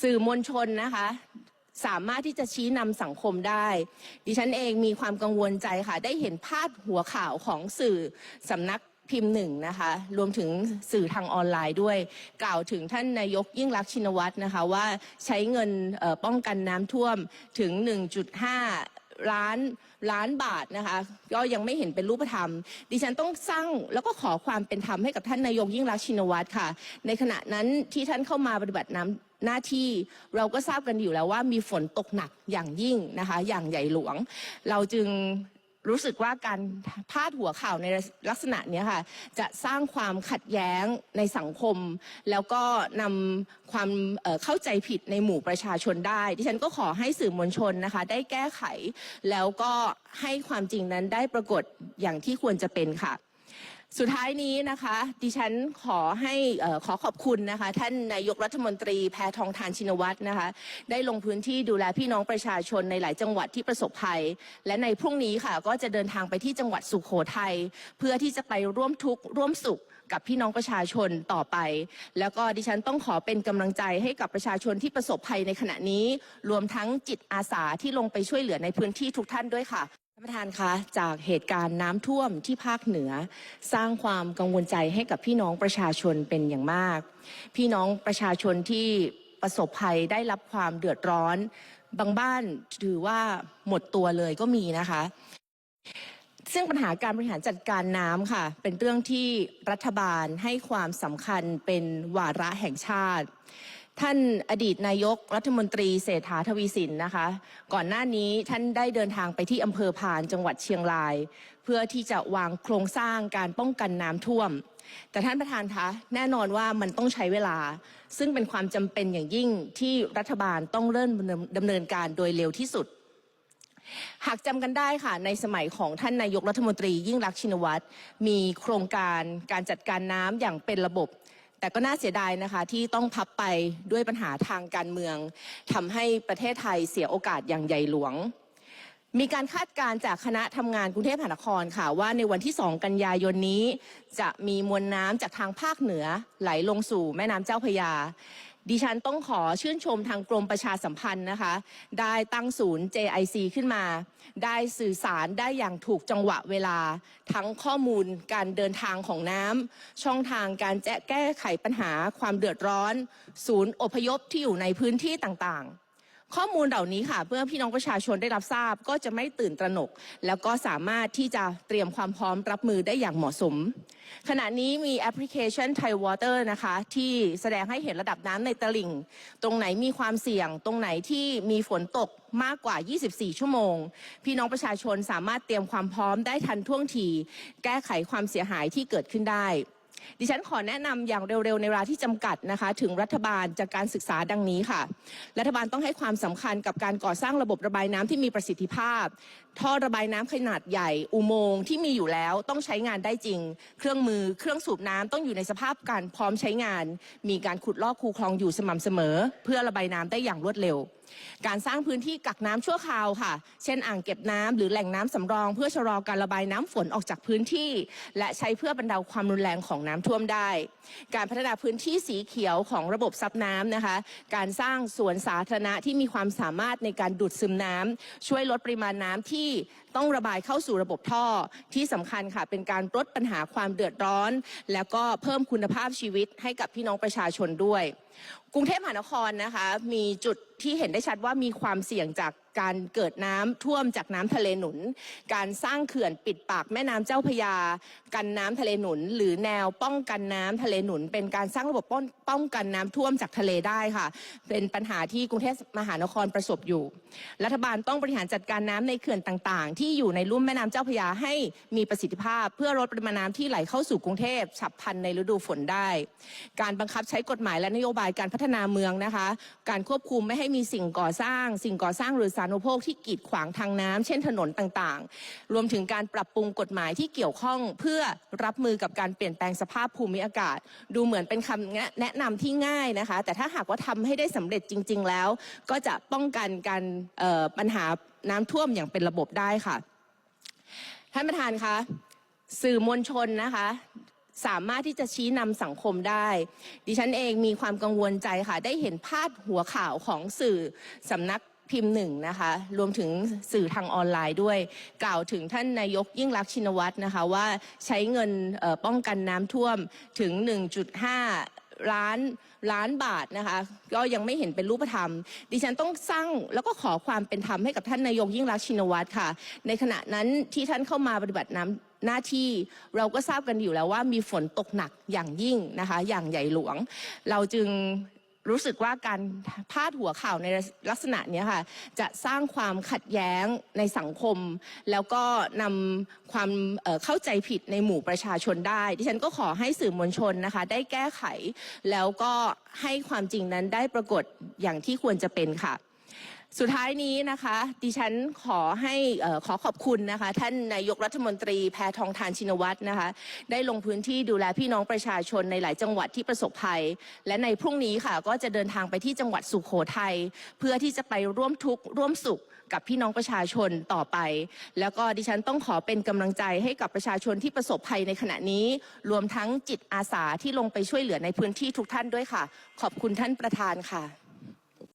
สื่อมวลชนนะคะ สามารถที่จะชี้นำสังคมได้ ดิฉันเองมีความกังวลใจค่ะ ได้เห็นพาดหัวข่าวของสื่อสำนักพิมพ์หนึ่งนะคะ รวมถึงสื่อทางออนไลน์ด้วย กล่าวถึงท่านนายกยิ่งรักชินวัตรนะคะ ว่าใช้เงินป้องกันน้ำท่วมถึง 1.5 ล้านล้านบาทนะคะ ก็ยังไม่เห็นเป็นรูปธรรม ดิฉันต้องสร้างแล้วก็ขอความเป็นธรรมให้กับท่านนายกยิ่งรักชินวัตรค่ะ ในขณะนั้นที่ท่านเข้ามาปฏิบัติน้ำหน้าที่เราก็ทราบกันอยู่แล้วว่ามีฝนตกหนักอย่างยิ่งนะคะ อย่างใหญ่หลวง เราจึง รู้สึกว่าการพาดหัวข่าวในลักษณะนี้ค่ะ จะสร้างความขัดแย้งในสังคม แล้วก็นำความเข้าใจผิดในหมู่ประชาชนได้ ดิฉันก็ขอให้สื่อมวลชนนะคะ ได้แก้ไข แล้วก็ให้ความจริงนั้นได้ปรากฏอย่างที่ควรจะเป็นค่ะ สุดท้ายนี้นะคะ ดิฉันขอให้ขอขอบคุณนะคะ ท่านนายกรัฐมนตรีแพทองทานชินวัตรนะคะ ได้ลงพื้นที่ดูแลพี่น้องประชาชนในหลายจังหวัดที่ประสบภัย และในพรุ่งนี้ค่ะ ก็จะเดินทางไปที่จังหวัดสุโขทัยเพื่อที่จะไปร่วมทุกข์ร่วมสุขกับพี่น้องประชาชนต่อไป แล้วก็ดิฉันต้องขอเป็นกำลังใจให้กับประชาชนที่ประสบภัยในขณะนี้ รวมทั้งจิตอาสาที่ลงไปช่วยเหลือในพื้นที่ทุกท่านด้วยค่ะานประธานคะจากเหตุการณ์น้ำท่วมที่ภาคเหนือ สร้างความกังวลใจให้กับพี่น้องประชาชนเป็นอย่างมาก พี่น้องประชาชนที่ประสบภัยได้รับความเดือดร้อน บางบ้านถือว่าหมดตัวเลยก็มีนะคะ ซึ่งปัญหาการบริหารจัดการน้ำค่ะ เป็นเรื่องที่รัฐบาลให้ความสำคัญเป็นวาระแห่งชาติ ท่านอดีตนายกรัฐมนตรีเศรษฐาทวีสินนะคะ ก่อนหน้านี้ท่านได้เดินทางไปที่อำเภอพานจังหวัดเชียงราย เพื่อที่จะวางโครงสร้างการป้องกันน้ำท่วม แต่ท่านประธานคะแน่นอนว่ามันต้องใช้เวลา ซึ่งเป็นความจำเป็นอย่างยิ่งที่รัฐบาลต้องเริ่มดำเนินการโดยเร็วที่สุดหากจำกันได้ค่ะในสมัยของท่านนายกรัฐมนตรียิ่งรักษินวัตรมีโครงการการจัดการน้ำอย่างเป็นระบบ แต่ก็น่าเสียดายนะคะที่ต้องพับไปด้วยปัญหาทางการเมืองทำให้ประเทศไทยเสียโอกาสอย่างใหญ่หลวง มีการคาดการณ์จากคณะทำงานกรุงเทพมหานครค่ะว่าในวันที่ 2 กันยายนนี้ จะมีมวลน้ำจากทางภาคเหนือไหลลงสู่แม่น้ำเจ้าพระยา ดิฉันต้องขอชื่นชมทางกรมประชาสัมพันธ์นะคะ ได้ตั้งศูนย์ JIC ขึ้นมา ได้สื่อสารได้อย่างถูกจังหวะเวลา ทั้งข้อมูลการเดินทางของน้ำช่องทางการแจ้แก้ไขปัญหาความเดือดร้อน ศูนย์อพยพที่อยู่ในพื้นที่ต่างๆ ข้อมูลเหล่านี้ค่ะ เพื่อพี่น้องประชาชนได้รับทราบก็จะไม่ตื่นตระหนก แล้วก็สามารถที่จะเตรียมความพร้อมรับมือได้อย่างเหมาะสม ขณะนี้มีแอปพลิเคชัน Thai Water นะคะที่แสดงให้เห็นระดับน้ำในตลิ่ง ตรงไหนมีความเสี่ยง ตรงไหนที่มีฝนตกมากกว่า 24 ชั่วโมง พี่น้องประชาชนสามารถเตรียมความพร้อมได้ทันท่วงที แก้ไขความเสียหายที่เกิดขึ้นได้ ดิฉันขอแนะนำอย่างเร็วๆ ในเวลาที่จำกัดนะคะ ถึงรัฐบาลจากการศึกษาดังนี้ค่ะ รัฐบาลต้องให้ความสำคัญกับการก่อสร้างระบบระบายน้ำที่มีประสิทธิภาพ ท่อระบายน้ำขนาดใหญ่ อุโมงค์ที่มีอยู่แล้วต้องใช้งานได้จริง เครื่องมือเครื่องสูบน้ำต้องอยู่ในสภาพการพร้อมใช้งาน มีการขุดลอกคูคลองอยู่สม่ำเสมอ เพื่อระบายน้ำได้อย่างรวดเร็ว การสร้างพื้นที่กักน้ำชั่วคราวค่ะ เช่นอ่างเก็บน้ำหรือแหล่งน้ำสำรอง เพื่อชะลอการระบายน้ำฝนออกจากพื้นที่ และใช้เพื่อบรรเทาความรุนแรงของน้ำท่วมได้ การพัฒนาพื้นที่สีเขียวของระบบซับน้ำนะคะ การสร้างสวนสาธารณะที่มีความสามารถในการดูดซึมน้ำช่วยลดปริมาณน้ำที่ต้องระบายเข้าสู่ระบบท่อที่สำคัญค่ะ เป็นการลดปัญหาความเดือดร้อน แล้วก็เพิ่มคุณภาพชีวิตให้กับพี่น้องประชาชนด้วย กรุงเทพมหานครนะคะ มีจุดที่เห็นได้ชัดว่ามีความเสี่ยงจาก การเกิดน้ำท่วมจากน้ำทะเลหนุน การสร้างเขื่อนปิดปากแม่น้ำเจ้าพยา กันน้ำทะเลหนุน หรือแนวป้องกันน้ำทะเลหนุน เป็นการสร้างระบบป้องป้องกันน้ำท่วมจากทะเลได้ค่ะ เป็นปัญหาที่กรุงเทพมหานครประสบอยู่ รัฐบาลต้องบริหารจัดการน้ำในเขื่อนต่าง ๆ ที่อยู่ในลุ่มแม่น้ำเจ้าพยาให้มีประสิทธิภาพ เพื่อลดปริมาณน้ำที่ไหลเข้าสู่กรุงเทพฉับพลันในฤดูฝนได้ การบังคับใช้กฎหมายและนโยบายการพัฒนาเมืองนะคะ การควบคุมไม่ให้มีสิ่งก่อสร้าง สิ่งก่อสร้างหรือาธารณูปโภคที่กีดขวางทางน้ำเช่นถนนต่างๆ รวมถึงการปรับปรุงกฎหมายที่เกี่ยวข้องเพื่อรับมือกับการเปลี่ยนแปลงสภาพภูมิอากาศ ดูเหมือนเป็นคำแนะนำที่ง่ายนะคะ แต่ถ้าหากว่าทำให้ได้สำเร็จจริง ๆ แล้ว ก็จะป้องกันการปัญหาน้ำท่วมอย่างเป็นระบบได้ค่ะ ท่านประธานคะสื่อมวลชนนะคะสามารถที่จะชี้นำสังคมได้ ดิฉันเองมีความกังวลใจค่ะ ได้เห็นพาดหัวข่าวของสื่อสำนัก พิมพ์หนึ่งนะคะรวมถึงสื่อทางออนไลน์ด้วย กล่าวถึงท่านนายกยิ่งรักษณ์ชินวัตรนะคะว่าใช้เงินป้องกันน้ำท่วมถึง 1.5 ล้านล้านบาทนะคะก็ยังไม่เห็นเป็นรูปธรรม ดิฉันต้องสร้างแล้วก็ขอความเป็นธรรมให้กับท่านนายกยิ่งรักษณ์ชินวัตรค่ะ ในขณะนั้นที่ท่านเข้ามาปฏิบัติน้ำหน้าที่เราก็ทราบกันอยู่แล้วว่ามีฝนตกหนักอย่างยิ่งนะคะ อย่างใหญ่หลวง เราจึง รู้สึกว่าการพาดหัวข่าวในลักษณะนี้ค่ะ จะสร้างความขัดแย้งในสังคม แล้วก็นำความเข้าใจผิดในหมู่ประชาชนได้ ดิฉันก็ขอให้สื่อมวลชนนะคะ ได้แก้ไข แล้วก็ให้ความจริงนั้นได้ปรากฏอย่างที่ควรจะเป็นค่ะ สุดท้ายนี้นะคะ ดิฉันขอให้ขอขอบคุณนะคะ ท่านนายกรัฐมนตรีแพทองทานชินวัตรนะคะ ได้ลงพื้นที่ดูแลพี่น้องประชาชนในหลายจังหวัดที่ประสบภัย และในพรุ่งนี้ค่ะ ก็จะเดินทางไปที่จังหวัดสุโขทัยเพื่อที่จะไปร่วมทุกข์ร่วมสุขกับพี่น้องประชาชนต่อไป แล้วก็ดิฉันต้องขอเป็นกำลังใจให้กับประชาชนที่ประสบภัยในขณะนี้ รวมทั้งจิตอาสาที่ลงไปช่วยเหลือในพื้นที่ทุกท่านด้วยค่ะ ขอบคุณท่านประธานค่ะ